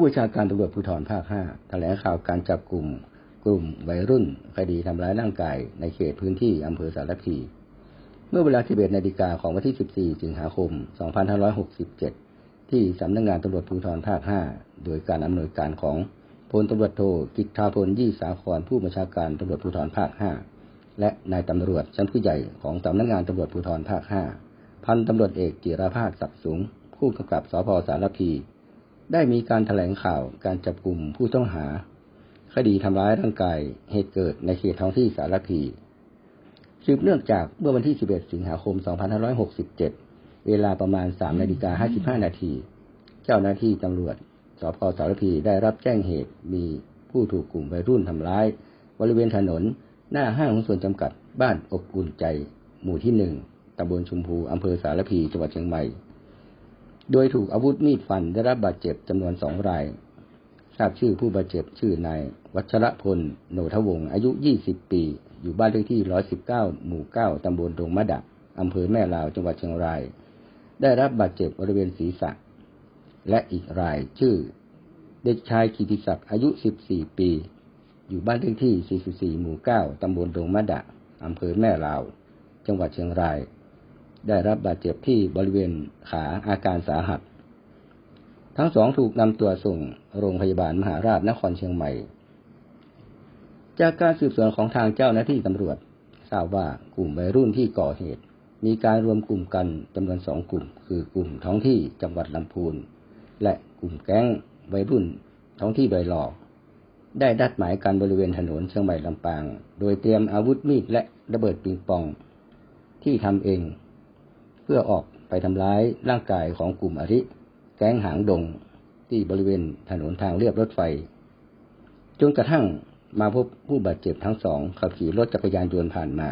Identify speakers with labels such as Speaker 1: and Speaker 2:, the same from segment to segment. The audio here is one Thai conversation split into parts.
Speaker 1: ผู้บัญชาการตำรวจภูธรภาค5แถลงข่าวการจับกลุ่ม กลุ่มวัยรุ่น คดีทำร้ายร่างกายในเขตพื้นที่อำเภอสารพีเมื่อเวลา 11นาฬิกาของวันที่ 14 สิงหาคม 2567 ที่สำนักงงานตำรวจภูธรภาค 5 โดยการอำนวยการของพลตำรวจโทกิตตาพลยี่สาครผู้บัญชาการตำรวจภูธรภาค 5 และนายตำรวจชั้นผู้ใหญ่ของสำนักงานตำรวจภูธรภาค 5 พันตำรวจเอกจิราภาสศักดิ์สูง ผู้กำกับสพสารพี ได้มีการแถลงข่าวการจับกลุ่มผู้ต้องหา คดีทำร้ายร่างกายเหตุเกิดในเขตท้องที่สารพีสืบเนื่องจากเมื่อวันที่ 11 สิงหาคม 2567 เวลาประมาณ 3 นาฬิกา 55 นาที เจ้าหน้าที่ตำรวจสพสารพีได้รับแจ้งเหตุมีผู้ถูกกลุ่มวัยรุ่นทำร้าย บริเวณถนน หน้าห้างหุ้นส่วนจำกัดบ้านอบอุ่นใจ หมู่ที่หนึ่งตำบลชุมพูอำเภอสารพีจังหวัดเชียงใหม่ โดยถูกอาวุธมีดฟันได้รับบาดเจ็บจำนวนสองรายทราบชื่อผู้บาดเจ็บชื่อนายวัชรพลโนทวง อายุ 20 ปี อยู่บ้านเลขที่ 119 หมู่ 9 ตำบลดงมะดะอำเภอแม่ลาว จังหวัดเชียงราย ได้รับบาดเจ็บบริเวณศีรษะ และอีกรายชื่อ เด็กชายกิติศักดิ์อายุ 14 ปี อยู่บ้านเลขที่ 44 หมู่ 9 ตำบลดงมะดะอำเภอแม่ลาว จังหวัดเชียงราย ได้รับบาดเจ็บที่บริเวณขาอาการสาหัส ทั้งสองถูกนำตัวส่งโรงพยาบาลมหาราชนครเชียงใหม่ จากการสืบสวนของทางเจ้าหน้าที่ตำรวจ ทราบว่ากลุ่มวัยรุ่นที่ก่อเหตุ มีการรวมกลุ่มกันจำนวนสองกลุ่ม คือกลุ่มท้องที่จังหวัดลำพูน และกลุ่มแก๊งวัยรุ่นท้องที่โดยหลอกได้ดัดหมายกันบริเวณถนนเชียงใหม่ลำปาง โดยเตรียมอาวุธมีดและระเบิดปิงปอง ที่ทำเอง พื่อออกไปทำร้ายร่างกายของกลุ่มอริแก๊งหางดงที่บริเวณถนนทางเรียบรถไฟ จนกระทั่งมาพบผู้บาดเจ็บทั้งสองขับขี่รถจักรยานยนต์ผ่านมา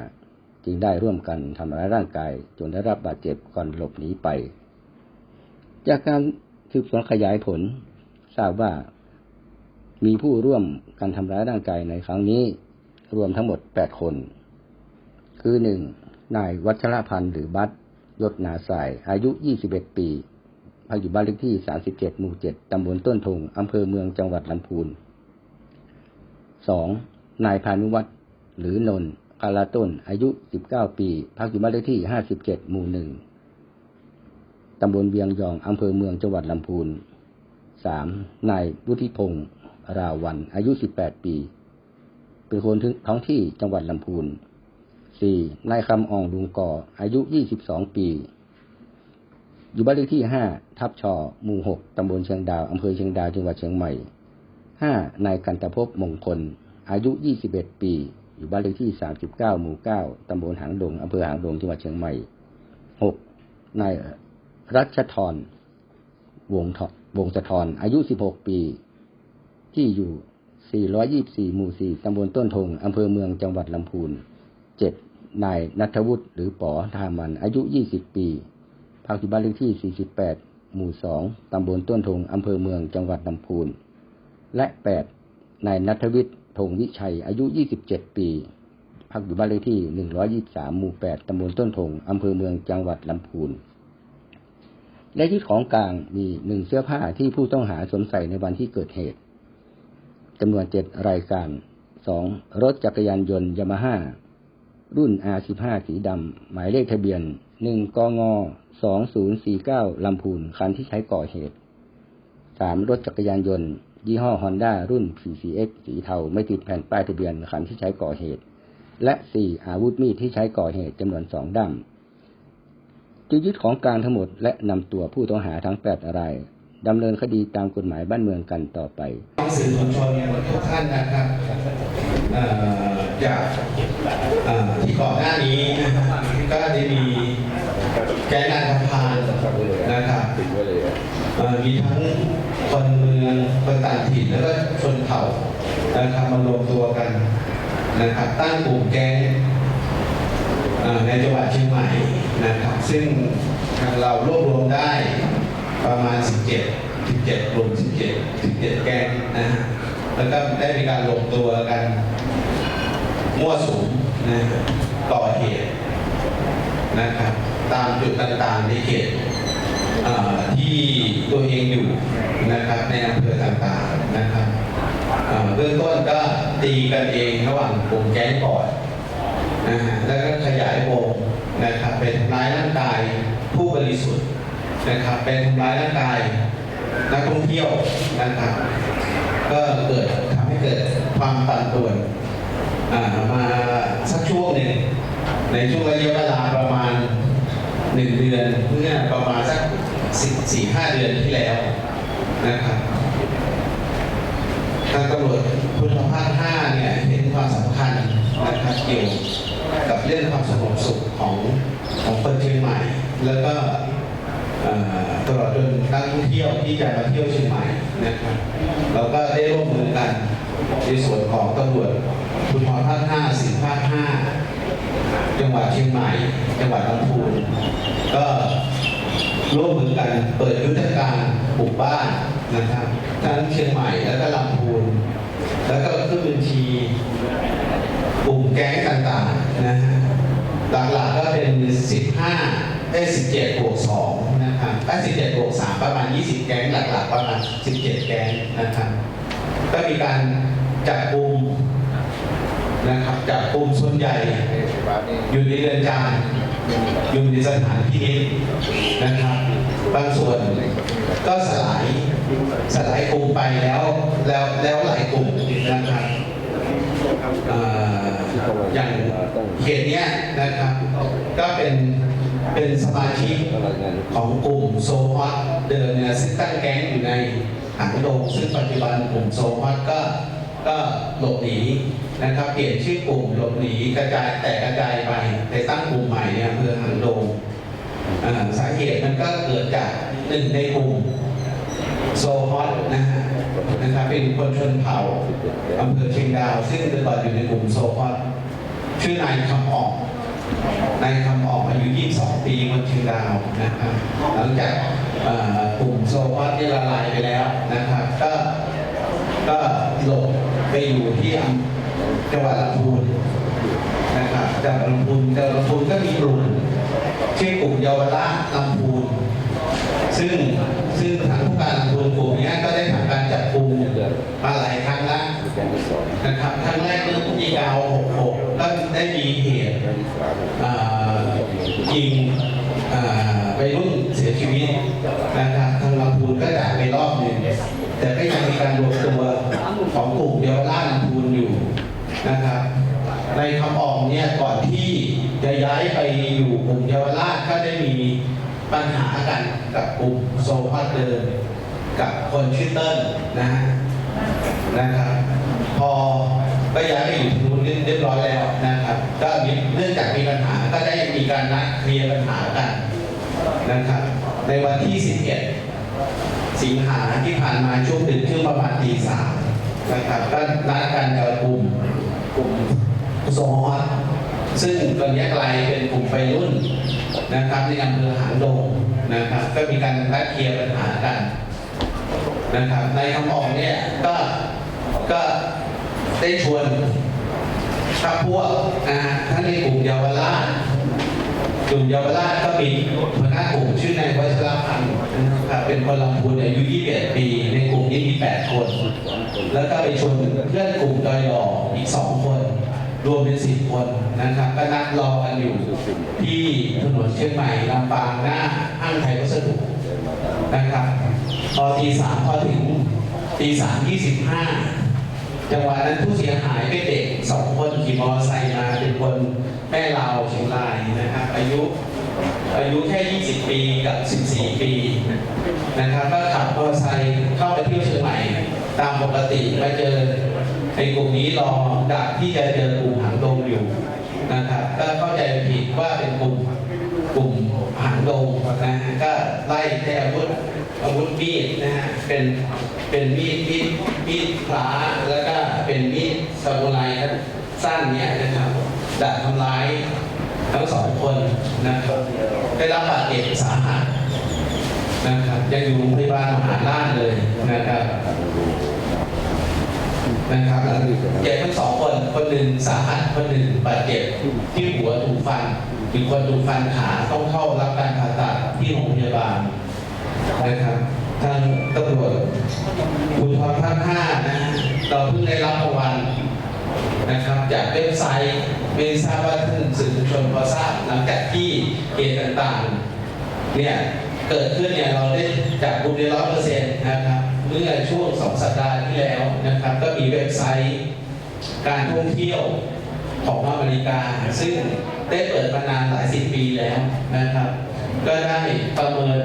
Speaker 1: จึงได้ร่วมกันทำร้ายร่างกาย จนได้รับบาดเจ็บก่อนหลบหนีไป จากการสืบสวนขยายผล ทราบว่ามีผู้ร่วมการทำร้ายร่างกายในครั้งนี้ รวมทั้งหมด8คน คือหนึ่งนายวัชรพันธ์หรือบัต ยศนาสาย อายุ 21 ปี พักอยู่บ้านเลขที่ 37 หมู่ 7 ตำบลต้นทง อำเภอเมือง จังหวัดลำพูน 2. นายพานุวัตรหรือนนท์กาลาต้น อายุ 19 ปี พักอยู่บ้านเลขที่ 57 หมู่ 1 ตำบลเวียงยอง อำเภอเมือง จังหวัดลำพูน 3. นายวุฒิพงศ์ราวัน อายุ 18 ปี เป็นคนท้องที่จังหวัดลำพูน 4. นายคำอ่องลุงก่อ อายุ22ปี อยู่บ้านเลขที่5ทับชอหมู่6ตำบลเชียงดาวอำเภอเชียงดาวจังหวัดเชียงใหม่ 5. นายกันตภพมงคล อายุ21ปี อยู่บ้านเลขที่39หมู่9ตำบลหางดงอำเภอหางดงจังหวัดเชียงใหม่ 6. นายรัชทรวงทวงสะทรอายุ16ปี ที่อยู่ 424 หมู่ 4 ตำบลต้นทง อำเภอเมือง จังหวัดลำพูน 7. นายนัทวุฒิหรือป๋อทามัน อายุ 20 ปี พักอยู่บ้านเลขที่ 48 หมู่ 2 ตำบลต้นทง อำเภอเมือง จังหวัดลำพูน และ 8. นายนัทวิทย์ธงวิชัย อายุ 27 ปี พักอยู่บ้านเลขที่ 123 หมู่ 8 ตำบลต้นทง อำเภอเมือง จังหวัดลำพูน และที่ของกลางมีหนึ่งเสื้อผ้าที่ผู้ต้องหาสวมใส่ในวันที่เกิดเหตุจำนวนเจ็ดรายการสองรถจักรยานยนต์ยามาฮ่า รุ่น R15 สีดำหมายเลขทะเบียน 1กง2049 ลำพูน คันที่ใช้ก่อเหตุสามรถจักรยานยนต์ ยี่ห้อฮอนด้ารุ่น PCX สีเทา ไม่ติดแผ่นป้ายทะเบียน คันที่ใช้ก่อเหตุ และสี่อาวุธมีดที่ใช้ก่อเหตุจำนวนสองด้ามจึงยึดของกลางทั้งหมดและนำตัวผู้ต้องหาทั้งแปดราย ดำเนินคดีตามกฎหมายบ้านเมืองกันต่อไป
Speaker 2: สื่อมวลชนทุกท่านนะครับจากที่ก่อนหน้านี้นะครับก็ได้มีแกนนำพานนะครับเอ่อมีทั้งคนเมืองคนต่างถิ่นแล้วก็ชนเผ่านะครับมารวมตัวกันนะครับตั้งกลุ่มแก๊งในจังหวัดเชียงใหม่นะครับซึ่งทางเรารวบรวมได้ ประมาณ 17 17กลุ่ม17 17 แก๊งนะฮะแล้วก็ได้มีการลงตัวกันมั่วสุมนะฮะก่อเหตุนะครับตามจุดต่างๆในเขตที่ตัวเองอยู่นะครับในอำเภอต่างๆนะครับเอ่อเบื้องต้นก็ตีกันเองระหว่างกลุ่มแก๊งก่อนนะฮะแล้วก็ขยายวงนะครับเป็นทำร้ายร่างกายผู้บริสุทธิ์ นะครับเป็นทำร้ายร่างกายนักท่องเที่ยวนะครับ ก็เกิดทำให้เกิดความปั่นป่วนอ่ามาสักช่วงหนึ่งในช่วงระยะเวลาประมาณหนึ่งเดือนเมื่อประมาณสักสิบสี่ห้าเดือนที่แล้วนะครับทางตำรวจพุทธภาคห้าเนี่ยเห็นความสำคัญนะครับเกี่ยวกับเรื่องความสงบสุขของของคนเชียงใหม่ แล้วก็ ตลอดจนนักท่องเที่ยวที่จะมาเที่ยวเชียงใหม่นะครับเราก็ได้ร่วมมือกันในส่วนของตำรวจภูธรภาคห้าสิงห์ภาคห้าจังหวัดเชียงใหม่ จังหวัดลำพูนก็ร่วมมือกันเปิดยุทธการปลูกบ้านนะครับทั้งเชียงใหม่แล้วก็ลำพูนแล้วก็ขึ้นบัญชีกลุ่มแก๊งต่างๆนะฮะหลักๆก็เป็น 15ได้17บวก2 นะครับได้17บวก3ประมาณ 20 แก๊งหลักๆ ประมาณ 17 แก๊งนะครับ ก็มีการจับกลุ่มนะครับจับกลุ่มส่วนใหญ่อยู่ในเรือนจำอยู่ในสถานพินิจนะครับ บางส่วนก็สลายสลายกลุ่มไปแล้วแล้วแล้วหลายกลุ่มนะครับอออย่างเขตเนี้ยนะครับ ก็เป็น เป็นสมาชิกของกลุ่มโซฮอตเดิมเนี่ยซึ่งตั้งแก๊งอยู่ในหางดงซึ่งปัจจุบันกลุ่มโซฮอตก็ก็หลบหนีนะครับเปลี่ยนชื่อกลุ่มหลบหนีกระจายแต่กระจายไปไปตั้งกลุ่มใหม่เนี่ยอำเภอหางดงสาเหตุมันก็เกิดจากหนึ่งในกลุ่มโซฮอตนะฮะนะครับเป็นคนชนเผ่าอำเภอเชียงดาว ซึ่งแต่ก่อนอยู่ในกลุ่มโซฮอตชื่อนายคำออก นายคำออกอายุ 22 ปีคนเชียงดาวนะครับหลังจากกลุ่มโซฮอตที่ละลายไปแล้วนะครับ ก็ก็หลบไปอยู่ที่จังหวัดลำพูนนะครับจากลำพูนจากลำพูนก็มีกลุ่มชื่อกลุ่มเยาวราชลำพูนซึ่งซึ่งทางผู้การลำพูนกลุ่มเนี้ยก็ได้ทำการจับกลุ่มมาหลายครั้งแล้ว นะครับครั้งแรกเมื่อพฤศจิกายน66ก็ได้มีเหตุอ่ายิงอ่าวัยรุ่นเสียชีวิตนะครับทางลำพูนก็จ่ายไปรอบหนึ่งแต่ก็ยังมีการรวมตัวของกลุ่มเยาวราชลำพูนอยู่นะครับในคำออกเนี่ยก่อนที่จะย้ายไปอยู่กลุ่มเยาวราชก็ได้มีปัญหากันกับกลุ่มโซฟาเดิมกับคนชื่อเติ้ลนะนะครับ ก็ย้ายไปอยู่ที่นู้นเรียบร้อยแล้วนะครับ ก็มีเนื่องจากมีปัญหาก็ได้มีการนัดเคลียร์ปัญหากันนะครับ ในวันที่ 11 สิงหาที่ผ่านมาช่วงดึกช่วงประมาณตีสามนะครับก็นัดกันกับกลุ่มกลุ่มโซฮอตซึ่งตอนนี้กลายเป็นกลุ่มไปรุ่นนะครับในอำเภอหางดงนะครับ ก็มีการนัดเคลียร์ปัญหากันนะครับในคำออกเนี่ยก็ก็ ได้ชวนพักพวกนะทั้งในกลุ่มเยาวราชกลุ่มเยาวราชก็มีหัวหน้ากลุ่มชื่อนายวัชรพันธ์นะครับเป็นคนลำพูนอายุ 21 ปี ในกลุ่มนี้มี 8 คน แล้วก็ไปชวนเพื่อนกลุ่มดอยหล่ออีก 2 คน รวมเป็น 10 คนนะครับ ก็นัดรอกันอยู่ที่ถนนเชียงใหม่ลำปางหน้าห้างไทยวัสดุนะครับพอตีสามพอถึงตีสามยี่สิบห้า จังหวะนั้นผู้เสียหายเป็นเด็กสองคนขี่มอเตอร์ไซค์มาเป็นคนแม่ลาวเชียงรายนะครับ อายุอายุแค่ 20 ปีกับ 14 ปีนะครับก็ขับมอเตอร์ไซค์เข้าไปเที่ยวเชียงใหม่ตามปกติไปเจอไอ้กลุ่มนี้รอดักที่จะเจอกลุ่มหางดงอยู่นะครับก็เข้าใจผิดว่าเป็นกลุ่มกลุ่มหางดงนะก็ไล่ใช้อาวุธ วุธมีดนะฮะเป็นเป็นมีดมีดมีดพลาแล้วก็เป็นมีดซามูไรสั้นเนี้ยนะครับดักทำร้ายทั้งสองคนนะครับได้รับบาดเจ็บสาหัสนะครับยังอยู่โรงพยาบาลมหาราชเลยนะครับนะครับเจ็บทั้งสองคนคนหนึ่งสาหัสคนหนึ่งบาดเจ็บที่หัวถูกฟันอีกคนถูกฟันขาต้องเข้ารับการผ่าตัดที่โรงพยาบาล นะครับทางตำรวจภูธรภาคห้านะเราเพิ่งได้รับรางวัลนะครับ จากเว็บไซต์ไม่ทราบว่าท่านสื่อมวลชนพอทราบหลังจากที่เหตุต่างๆเนี่ยเกิดขึ้นเนี่ยเราได้จับกลุ่มได้ร้อยเปอร์เซ็นต์นะครับเมื่อช่วงสองสัปดาห์ที่แล้วนะครับ ก็มีเว็บไซต์ การท่องเที่ยวของอเมริกา ซึ่งได้เปิดมานานหลายสิบปีแล้วนะครับ ก็ได้ประเมิน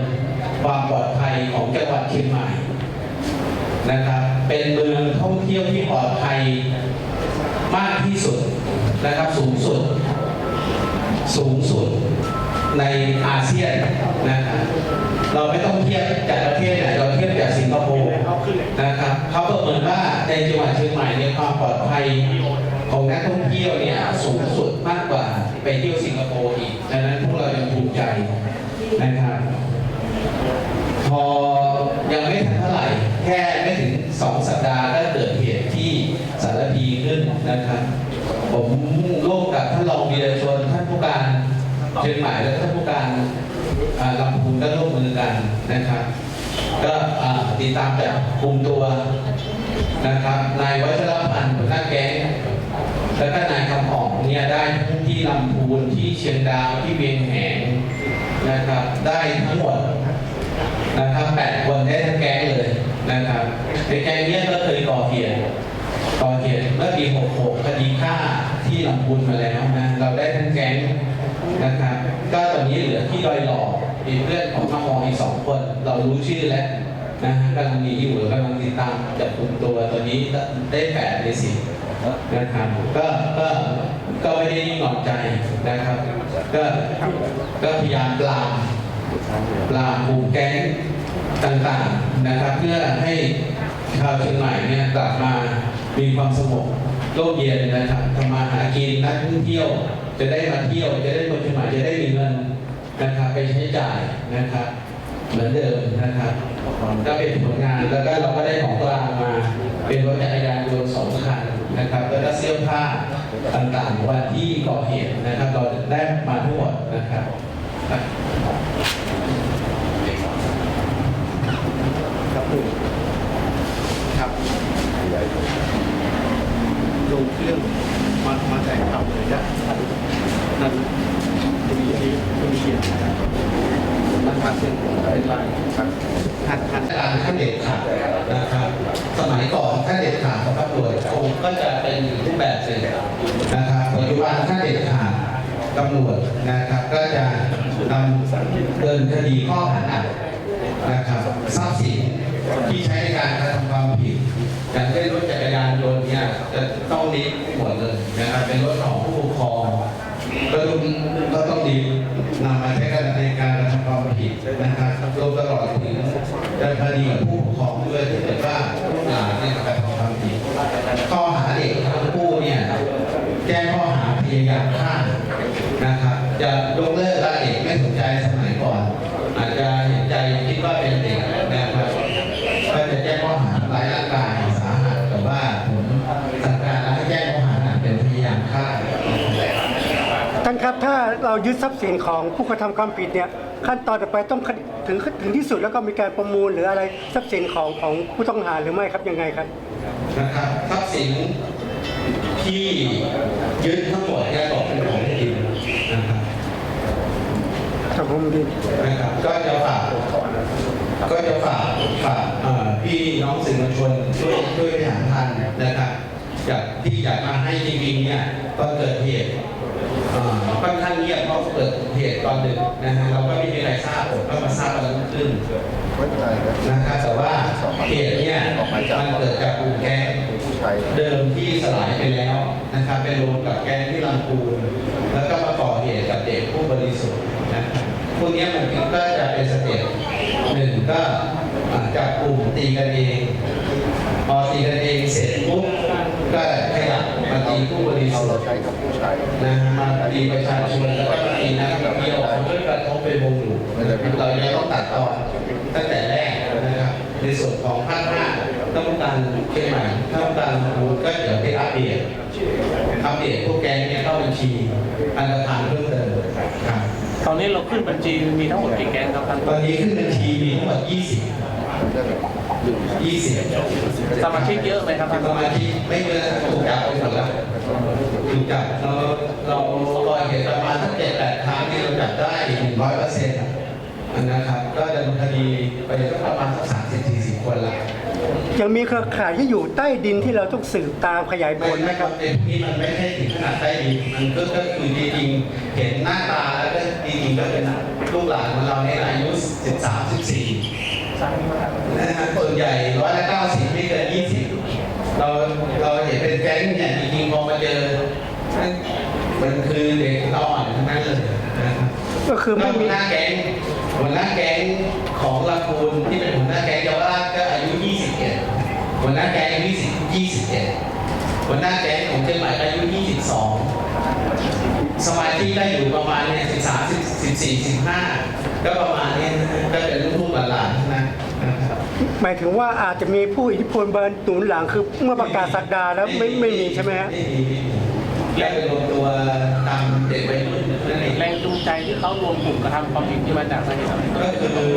Speaker 2: ความปลอดภัยของจังหวัดเชียงใหม่นะครับ เป็นเมืองท่องเที่ยวที่ปลอดภัยมากที่สุดนะครับสูงสุด สูงสุดในอาเซียนนะครับเราไม่ต้องเทียบจากประเทศไหนเราเทียบจากสิงคโปร์นะครับเขาประเมินว่าในจังหวัดเชียงใหม่เนี่ยความปลอดภัยของนักท่องเที่ยวเนี่ยสูงสุดมากกว่าไปเที่ยวสิงคโปร์อีกดังนั้นพวกเรายังภูมิใจนะครับพอยังไม่ทันเท่าไหร่แค่ไม่ถึง สองสัปดาห์ก็เกิดเหตุที่สารพีขึ้นนะครับ ผมร่วมกับท่านรองวีรชนท่านผู้การเชียงใหม่และท่านผู้การลำพูนก็ร่วมมือกันนะครับ ก็ติดตามจับกลุ่มตัวนะครับนายวัชรพันธ์หัวหน้าแก๊งแล้วก็นายคำอ่องเนี่ยได้ทั้งที่ลำพูนที่เชียงดาวที่เวียงแหงนะครับ ได้ทั้งหมดนะครับแปดคนได้ทั้งแก๊งเลย นะครับในแก๊งนี้ก็เคยก่อเหตุก่อเหตุเมื่อปี 66 คดีฆ่าที่ลำพูนมาแล้วนะ เราได้ทั้งแก๊งนะครับ ก็ตอนนี้เหลือที่ดอยหล่อมีเพื่อนของน้งมองอีกสองคน เรารู้ชื่อแล้วนะฮะกำลังมีอยู่กำลังติดตามจับกลุ่มตัวตอนนี้ได้แปดในสิบนะครับก็ก็ก็ไม่ได้นิ่งนอนใจนะครับ ก็ก็พยายามปรามปราบหมู่มแก๊ง ต่างๆนะครับ เพื่อให้ชาวเชียงใหม่เนี่ยกลับมามีความสงบร่มเย็นนะครับทำมาหากินนักท่องเที่ยว จะได้มาเที่ยวจะได้คนเชียงใหม่จะได้มีเงินนะครับไปใช้จ่ายนะครับ เหมือนเดิมนะครับ ก็เป็นผลงานแล้วก็เราก็ได้ของกลางมา เป็นรถจักรยานยนต์สองคันนะครับแล้วก็เสื้อผ้าต่างๆวันที่ก่อเหตุนะครับ เราได้มาทั้งหมดนะครับ
Speaker 3: ครับผมครับลงเครื่องมามาแต่งข่าวเลยนะนั่นจะมีที่จะมีเกียรตินั่นผ่านเส้นเป็นลายครับหัดหัด
Speaker 2: การขั้นเด็ดขาดนะครับ สมัยก่อนขั้นเด็ดขาดของตำรวจคงก็จะเป็นอีกรูปแบบหนึ่งนะครับปัจจุบันขั้นเด็ดขาดตำรวจนะครับ ก็จะนำเดินคดีข้อหาหนักนะครับทรัพย์สินที่ใช้ในการกระทำความผิดอย่างเช่นรถจักรยานยนต์เนี่ยจะต้องนิด หมดเลยนะครับเป็นรถของผู้ปกครองก็ต้องก็ต้องดีนำมาใช้กันในการกระทำความผิดนะครับรวมตลอดถึงดำเนินคดีกับผู้ปกครองด้วยถ้าเกิดว่าหลานเนี่ยกระทำความผิดข้อหาเด็กทั้งคู่เนี่ยแจ้ข้อหาพยายามฆ่านะครับ จะยกเลิกละเด็กไม่สนใจ ท่าน
Speaker 4: ครับถ้าเรายึดทรัพย์สินของผู้กระทำความผิดเนี่ยขั้นตอนต่อไปต้องถึงถึงที่สุดแล้วก็มีการประมูลหรืออะไรทรัพย์สินของของผู้ต้องหาหรือไม่ครับยังไงครับ
Speaker 2: นะครับทรัพย์สินที่ยึดทั้งหมดเนี่ยตกเป็นของแผ่นดินนะครับ
Speaker 4: ครับผมดี
Speaker 2: นะครับ ก็จะฝากก็จะฝากฝากเอ่อพี่น้องสื่อมวลชนช่วยช่วยไปหาทันนะครับอยากที่อยากมาให้จริงๆเนี่ยตอนเกิดเหตุเอ่อ ค่อนข้างเงียบเพราะเกิดเหตุตอนดึกนะฮะเราก็ไม่มีใครทราบผมก็มาทราบตอนรุ่งขึ้น
Speaker 3: ไม่เป็นไรครับ
Speaker 2: นะครับแต่ว่าเหตุเนี่ยมันเกิดจากกลุ่มแก๊ง
Speaker 3: ผู้ชาย
Speaker 2: เดิมที่สลายไปแล้วนะครับเป็นรวมกับแก๊งที่ลำพูนแล้วก็มาก่อเหตุกับเด็กผู้บริสุทธิ์นะครับพวกเนี้ยมันก็จะเป็นสเต็ปหนึ่งก็อ่าจับกลุ่มตีกันเองพอตีกันเองเสร็จปุ๊บก็ขยับ มาตีผู้บริสุทธิ์
Speaker 3: ใช้กับาย
Speaker 2: นะมาตีประชาชนแล้วก็ตีนักท่องเที่ยวเพื่อกระทบไปวงหมู่เราจะต้องตัดตอนตั้งแต่แรกนะครับในส่วนของภาคห้าต้องการเชียงใหม่ต้องการรูก็เดี๋ยวไปอัปเดตอัปเดตพวกแกงเนี่ยเข้าบัญชีอันธาลเพิ่มเติมครับ
Speaker 5: ตอนนี้เราขึ้นบัญชีมีทั้งหมดกี่แกงครับ
Speaker 2: ตอนนี้ขึ้นบัญชีมีทั้งหมด 20 เรื่องยี่
Speaker 5: สิบสมาชิกเยอะไหมครับ
Speaker 2: สมาชิกไม่เยอะถูกจับไปหมดแล้วถูกจับเราเราก่อเหตุประมาณสักเจ็ดแปดครั้งที่เราจับได้หนึ่งร้อยเปอร์เซ็นต์นะครับ ก็จะเนินคดีไปสักประมาณสักสามสิบสี่สิบคนละ
Speaker 4: ยังมีเครือข่ายที่อยู่ใต้ดินที่เราต้องสืบตามขยายผลไหมครับ
Speaker 2: เนี่มันไม่ใช่ถึงขนาดใต้ดินมันก็คือจริงๆเห็นหน้าตาแล้วก็จริงๆก็เป็นลูกหลานของเราในอายุ 13 14 ใจไหมครับส่วนใหญ่ร้อยละเก้าสิบไม่เกินยี่สิบเราเราเห็นเป็นแก๊งเนี่ยจริงๆพอมาเจอมันคือเด็กเราอ่อนทั้งนั้นเลย
Speaker 4: ก็คือไม่มี
Speaker 2: หน้าแก๊งหัวหน้าแก๊งของลำพูนที่เป็นหัวหน้าแก๊งเยาวราชก็อายุยี่สิบเจ็หัวหน้าแก๊งอายุ20 21หัวหน้าแก๊งของเชียงใหม่อายุยี่สิบสองสมาชิกได้อยู่ประมาณเนี่ยสิบสามสิบสี่สิบห้า ก็ประมาณเนี้นะก็เป็นลูกๆหลานๆทั้งนั้นนะครับ
Speaker 4: หมายถึงว่าอาจจะมีผู้อิทธิพลเบิร์นหนุนหลังคือเมื่อประกาศสักดาแล้วไม่ไม่มีใช่ไหมฮะ
Speaker 2: ไม่มีไม่มีแค่เป็นรวมตัวตามเด็กวัยรุ่นนั่นเอง
Speaker 5: แรงจูงใจที่เขารวมกลุ่มกระทำความผิดที่มาจากสาเหตุอะไร
Speaker 2: ก็คือ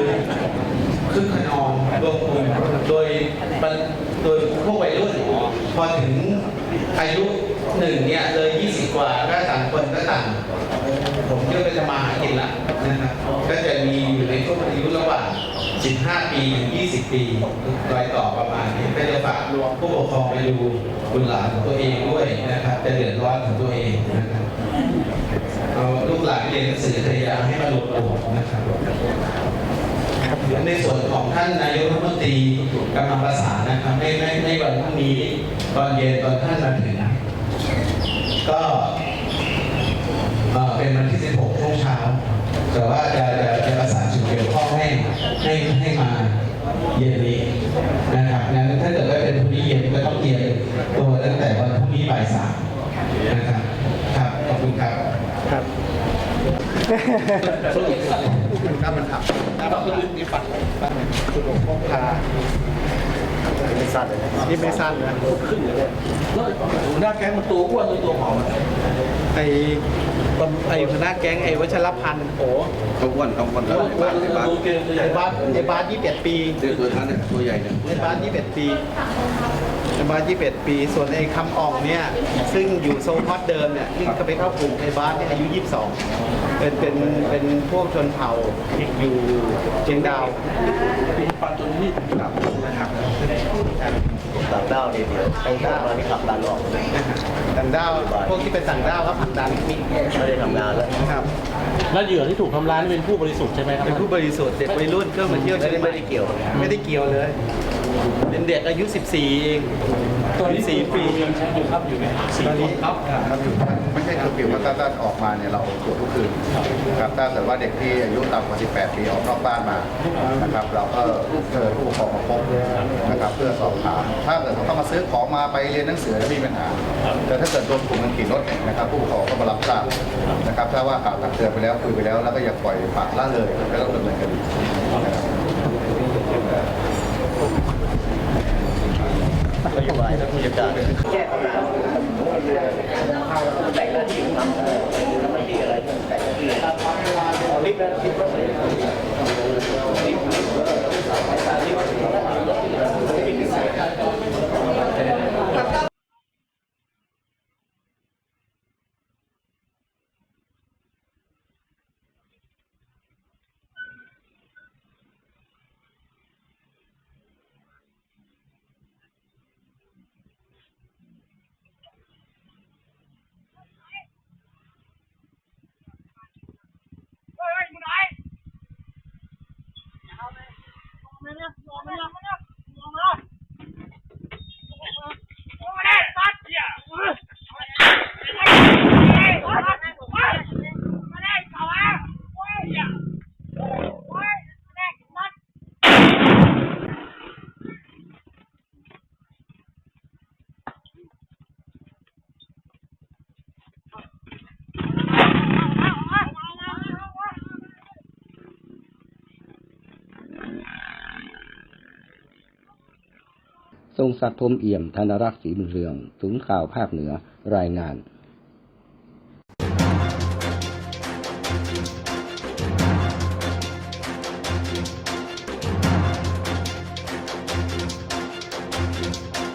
Speaker 2: คึกขนองรวมกลุ่มโดยโดยพวกวัยรุ่นพอถึงอายุหนึ่งเนี่ยเลย20 กว่าก็ต่างคนก็ต่างผมเชื่อก็จะมาหากินละนะครับก็จะ 15 ปีถึง20 ปีรอยต่อประมาณนี้ก็จะฝากผู้ปกครองไปดูบุญหลานของตัวเองด้วยนะครับจะเดือดร้อนของตัวเองนะครับเอาลูกหลานเรียนหนังสือพยายามให้มารวมตัวนะครับในส่วนของท่านนายกรัฐมนตรีกำลังประสานนะครับในในในวันพรุ่งนี้ตอนเย็นตอนท่านมาถึงก็เป็นวันที่ 16ช่วงเช้าแต่ว่าจะจะจะประสานจุดเกี่ยวข้องให้ให้ให้มา เย็นนี้นะครับงั้นถ้าเกิดว่าเป็นพรุ่งนี้เย็นก็ต้องเตรียมตัวตั้งแต่วันพรุ่งนี้บ่ายสามนะครับครับขอบคุณครับ
Speaker 4: ครับ
Speaker 3: น้ำมันอับน้ำมันลึกนี่ปัดปัดคุณหลวงพ่อพาไม่สั้นเลยนี่ไม่สั้นนะขึ้นเลย
Speaker 5: หน้าแก๊งมันตัวอ้วนตัวตัวผอม
Speaker 3: ไอ้ ไอ้หัวหน้าแก๊งไอ้วัชรพันธ์โอ้
Speaker 6: เขาอ้วนเขาอ้วนแล้วไอ้บ้านไอ้บ้าน
Speaker 5: ตัวเกมตัวใหญ่
Speaker 3: ไอ้บาสไอ้บาสยี่สิบเอ็ดปี
Speaker 6: เด็กตัวนั้นเนี่ยตัวใหญ่เนี่ย
Speaker 3: ไอ้บาสยี่สิบเอ็ดปีไอ้บาสยี่สิบเอ็ดปี ส่วนไอ้คำอ่องเนี่ยซึ่งอยู่โซนฮอตเดิมเนี่ยที่เขาไปเข้ากลุ่มไอ้บาสเนี่ยอายุยี่สิบสองเป็นเป็นเป็นพวกชนเผ่าอยู่เชียงดาว
Speaker 5: ปัจจุบันนี้
Speaker 3: ต่างด้าวเดียวต่างด้าวนี่ขับดันออก ต่างด้าวพวกที่เป็นต่างด้าวครับผลักดันไม่ได้ทำงานแล้วครับ
Speaker 5: แล้วเหยื่อที่ถูกทำร้ายนี่เป็นผู้บริสุทธิ์ใช่ไหมครับ
Speaker 3: เป็นผู้บริสุทธิ์เด็กวัยรุ่นก็มาเที่ยวไม่ได้ไม่ได้เกี่ยว ไม่ได้เกี่ยวเลย เป็นเด็กอายุ 14 เอง
Speaker 5: ตัวนี้
Speaker 3: 14ปี
Speaker 5: ยังใช้อยู่ครับอยู่ในสี่
Speaker 3: ตอน
Speaker 5: ค
Speaker 3: นี้
Speaker 5: นครับ
Speaker 7: ครับอยู่ไม่ใช่เคอร์ฟิวว่าถ้าถ้าออกมาเนี่ยเราตรวจทุกคืนครับถ้าเกิดว่าเด็กที่อายุต่ำกว่า 18 ปีออกนอกบ้านมานะครับเราก็เชิญผู้ปกครองมาพบนะครับเพื่อสอบถาม ถ้าเกิดเขาต้องมาซื้อของมาไปเรียนหนังสือไม่มีปัญหา แต่ถ้าเกิดโดนกลุ่มมันขี่รถเนี่ยนะครับผู้ปกครองก็มารับทราบนะครับถ้าว่าข่าวตักเตือนไปแล้วคุยไปแล้วแล้วก็อย่าปล่อยปละละเลยก็ต้องดำเนินคดีนะครับ
Speaker 3: นโยบายและผู้จัดการแก้ปัญหาแต่งหน้าที่ทำหน้าที่อะไรแต่งหน้าที่ลิฟต์ลิฟต์
Speaker 1: ทร งศักดิ์พรมเอี่ยม ธนรักษ์ศรีบุญเรือง สูงข่าวภาคเหนือรายงาน